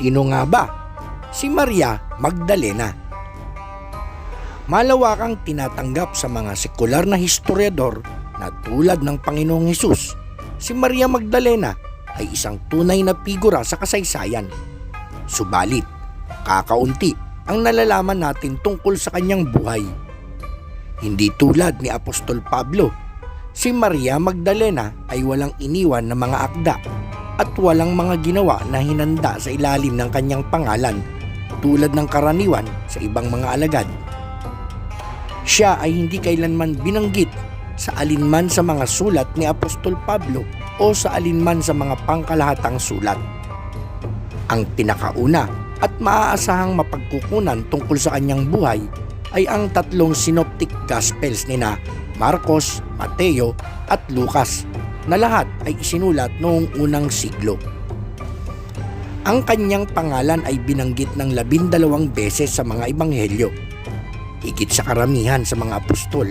Sino nga ba? Si Maria Magdalena. Malawakang tinatanggap sa mga sekular na historiador na tulad ng Panginoong Hesus, si Maria Magdalena ay isang tunay na figura sa kasaysayan. Subalit, kakaunti ang nalalaman natin tungkol sa kanyang buhay. Hindi tulad ni Apostol Pablo, si Maria Magdalena ay walang iniwan na mga akda at walang mga ginawa na hinanda sa ilalim ng kanyang pangalan tulad ng karaniwan sa ibang mga alagad. Siya ay hindi kailanman binanggit sa alinman sa mga sulat ni Apostol Pablo o sa alinman sa mga pangkalahatang sulat. Ang pinakauna at maaasahang mapagkukunan tungkol sa kanyang buhay ay ang tatlong synoptic gospels nina Marcos, Mateo at Lucas na lahat ay isinulat noong unang siglo. Ang kanyang pangalan ay binanggit ng labindalawang beses sa mga ebanghelyo, higit sa karamihan sa mga apostol.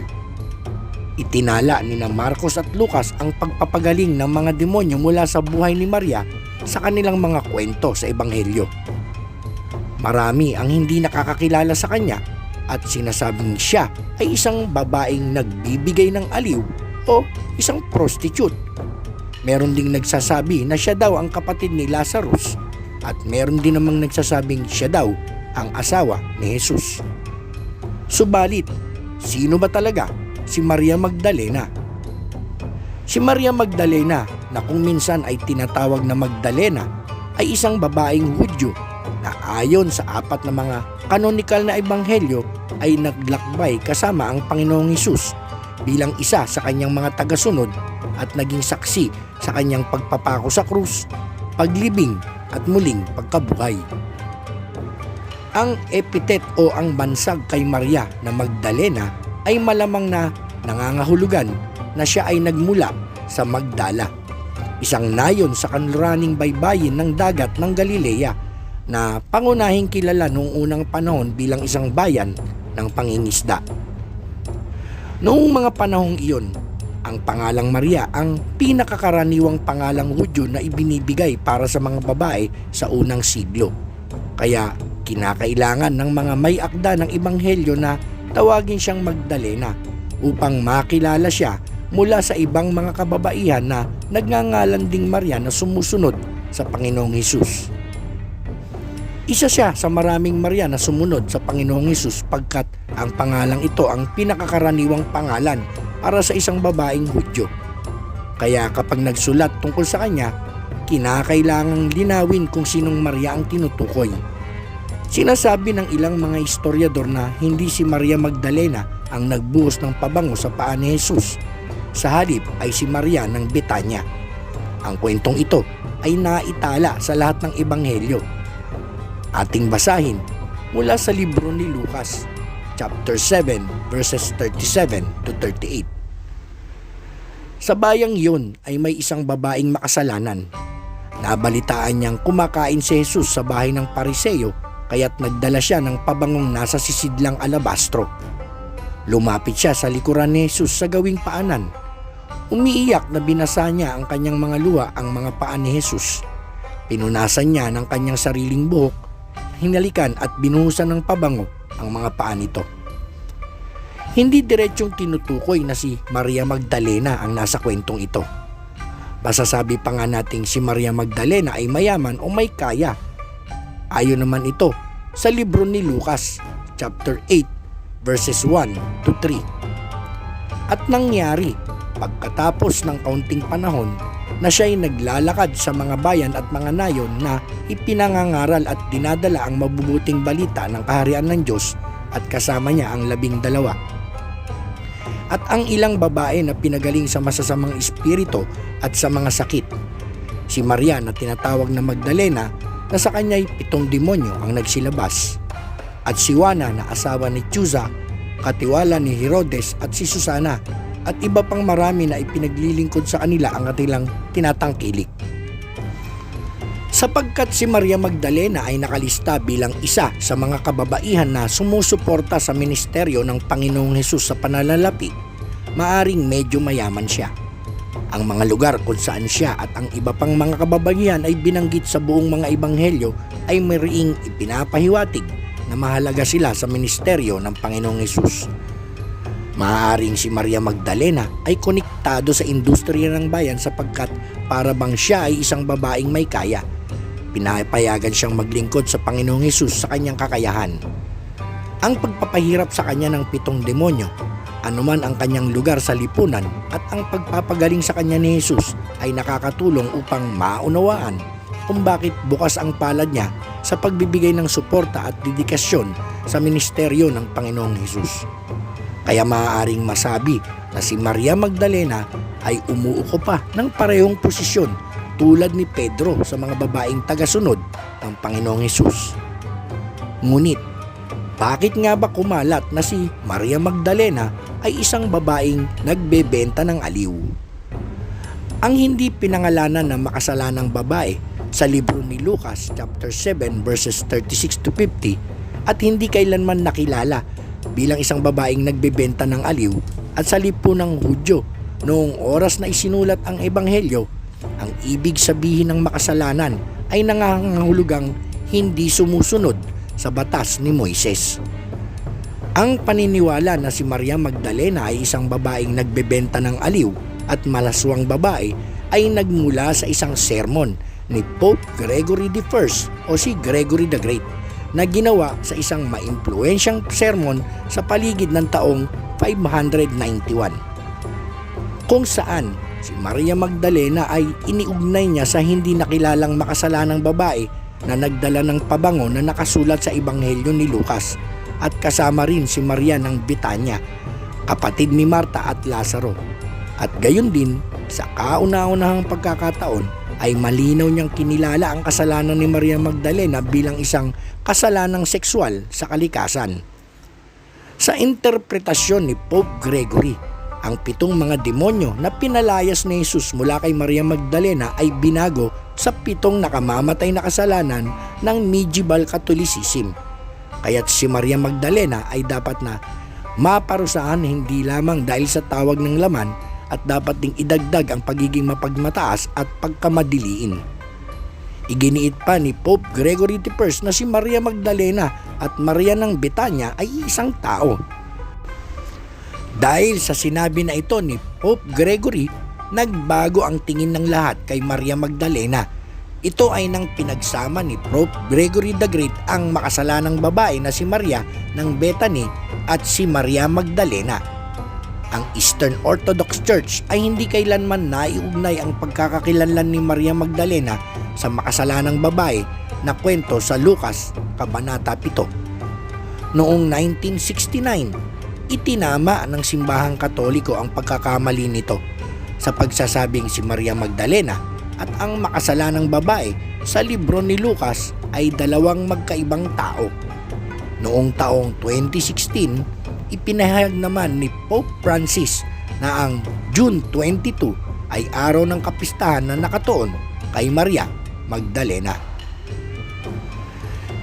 Itinala ni na Marcos at Lucas ang pagpapagaling ng mga demonyo mula sa buhay ni Maria sa kanilang mga kwento sa ebanghelyo. Marami ang hindi nakakakilala sa kanya at sinasabing siya ay isang babaeng nagbibigay ng aliw o isang prostitute. Meron ding nagsasabi na siya daw ang kapatid ni Lazarus at meron din namang nagsasabing siya daw ang asawa ni Jesus. Subalit, sino ba talaga si Maria Magdalena? Si Maria Magdalena na kung minsan ay tinatawag na Magdalena ay isang babaeng Hudyo na ayon sa apat na mga kanonical na ebanghelyo ay naglakbay kasama ang Panginoong Hesus bilang isa sa kanyang mga tagasunod at naging saksi sa kanyang pagpapako sa krus, paglibing at muling pagkabuhay. Ang epitet o ang bansag kay Maria na Magdalena ay malamang na nangangahulugan na siya ay nagmula sa Magdala, isang nayon sa kanluraning baybayin ng dagat ng Galilea na pangunahing kilala noong unang panahon bilang isang bayan ng pangingisda. Noong mga panahong iyon, ang pangalang Maria ang pinakakaraniwang pangalang Hudyo na ibinibigay para sa mga babae sa unang siglo. Kaya kinakailangan ng mga may akda ng ebanghelyo na tawagin siyang Magdalena upang makilala siya mula sa ibang mga kababaihan na nagngangalan ding Maria na sumusunod sa Panginoong Hesus. Isa siya sa maraming Maria na sumunod sa Panginoong Hesus pagkat ang pangalang ito ang pinakakaraniwang pangalan para sa isang babaeng Hudyo. Kaya kapag nagsulat tungkol sa kanya, kinakailangang linawin kung sinong Maria ang tinutukoy. Sinasabi ng ilang mga historiador na hindi si Maria Magdalena ang nagbuhos ng pabango sa paa ni Jesus. Sa halip ay si Maria ng Betanya. Ang kwentong ito ay naitala sa lahat ng ebanghelyo. Ating basahin mula sa libro ni Lucas, chapter 7, verses 37 to 38. Sa bayang yun ay may isang babaeng makasalanan. Nabalitaan niyang kumakain si Jesus sa bahay ng pariseyo kaya't nagdala siya ng pabangong nasa sisidlang alabastro. Lumapit siya sa likuran ni Jesus sa gawing paanan. Umiiyak na binasa niya ang kanyang mga luha ang mga paan ni Jesus. Pinunasan niya ng kanyang sariling buhok, hinalikan at binuhusan ng pabango ang mga paan nito. Hindi diretsyong tinutukoy na si Maria Magdalena ang nasa kwentong ito. Masasabi pa nga nating si Maria Magdalena ay mayaman o may kaya. Ayon naman ito sa libro ni Lucas, chapter 8, verses 1 to 3. At nangyari, pagkatapos ng kaunting panahon, na siya ay naglalakad sa mga bayan at mga nayon na ipinangangaral at dinadala ang mabubuting balita ng kaharian ng Diyos at kasama niya ang labing dalawa. At ang ilang babae na pinagaling sa masasamang espiritu at sa mga sakit. Si Maria na tinatawag na Magdalena na sa kanya'y pitong demonyo ang nagsilabas. At si Juana na asawa ni Chuza, katiwala ni Herodes at si Susana at iba pang marami na ipinaglilingkod sa kanila ang katilang tinatangkilik. Sapagkat si Maria Magdalena ay nakalista bilang isa sa mga kababaihan na sumusuporta sa ministeryo ng Panginoong Hesus sa pananalapi, maaring medyo mayaman siya. Ang mga lugar kung saan siya at ang iba pang mga kababayan ay binanggit sa buong mga ebanghelyo ay mariing ipinapahiwatig na mahalaga sila sa ministeryo ng Panginoong Yesus. Maaaring si Maria Magdalena ay konektado sa industriya ng bayan sapagkat para bang siya ay isang babaeng may kaya. Pinapayagan siyang maglingkod sa Panginoong Yesus sa kanyang kakayahan. Ang pagpapahirap sa kanya ng pitong demonyo, anuman ang kanyang lugar sa lipunan at ang pagpapagaling sa kanya ni Jesus ay nakakatulong upang maunawaan kung bakit bukas ang palad niya sa pagbibigay ng suporta at dedikasyon sa ministeryo ng Panginoong Hesus. Kaya maaaring masabi na si Maria Magdalena ay umuuko pa ng parehong posisyon tulad ni Pedro sa mga babaeng tagasunod ng Panginoong Hesus. Ngunit, bakit nga ba kumalat na si Maria Magdalena ay isang babaeng nagbebenta ng aliw? Ang hindi pinangalanan ng makasalanang babae sa libro ni Lucas chapter 7 verses 36 to 50 at hindi kailanman nakilala bilang isang babaeng nagbebenta ng aliw at sa lipo ng Hudyo noong oras na isinulat ang ebanghelyo ang ibig sabihin ng makasalanan ay nangangahulugang hindi sumusunod sa batas ni Moises. Ang paniniwala na si Maria Magdalena ay isang babaeng nagbebenta ng aliw at malaswang babae ay nagmula sa isang sermon ni Pope Gregory I o si Gregory the Great na ginawa sa isang maimpluensyang sermon sa paligid ng taong 591 kung saan si Maria Magdalena ay iniugnay niya sa hindi nakilalang makasalanang babae na nagdala ng pabango na nakasulat sa Ebanghelyo ni Lucas at kasama rin si Maria ng Bitanya, kapatid ni Marta at Lazaro. At gayon din, sa kauna-unahang pagkakataon ay malinaw niyang kinilala ang kasalanan ni Maria Magdalena bilang isang kasalanang sexual sa kalikasan. Sa interpretasyon ni Pope Gregory, ang pitong mga demonyo na pinalayas ni Jesus mula kay Maria Magdalena ay binago sa pitong nakamamatay na kasalanan ng medieval Catholicism. Kaya't si Maria Magdalena ay dapat na maparusahan hindi lamang dahil sa tawag ng laman at dapat ding idagdag ang pagiging mapagmataas at pagkamadiliin. Iginiit pa ni Pope Gregory I na si Maria Magdalena at Maria ng Betanya ay isang tao. Dahil sa sinabi na ito ni Pope Gregory, nagbago ang tingin ng lahat kay Maria Magdalena. Ito ay nang pinagsama ni Pope Gregory the Great ang makasalanang babae na si Maria ng Bethany at si Maria Magdalena. Ang Eastern Orthodox Church ay hindi kailanman naiugnay ang pagkakakilanlan ni Maria Magdalena sa makasalanang babae na kwento sa Lucas, Kabanata 7. Noong 1969, itinama ng simbahang katoliko ang pagkakamali nito sa pagsasabing si Maria Magdalena at ang makasalanang babae sa libro ni Lucas ay dalawang magkaibang tao. Noong taong 2016, ipinahayag naman ni Pope Francis na ang June 22 ay araw ng kapistahan na nakatuon kay Maria Magdalena.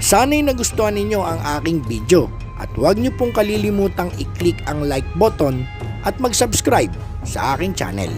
Sana'y nagustuhan ninyo ang aking video at huwag niyo pong kalilimutang i-click ang like button at mag-subscribe sa aking channel.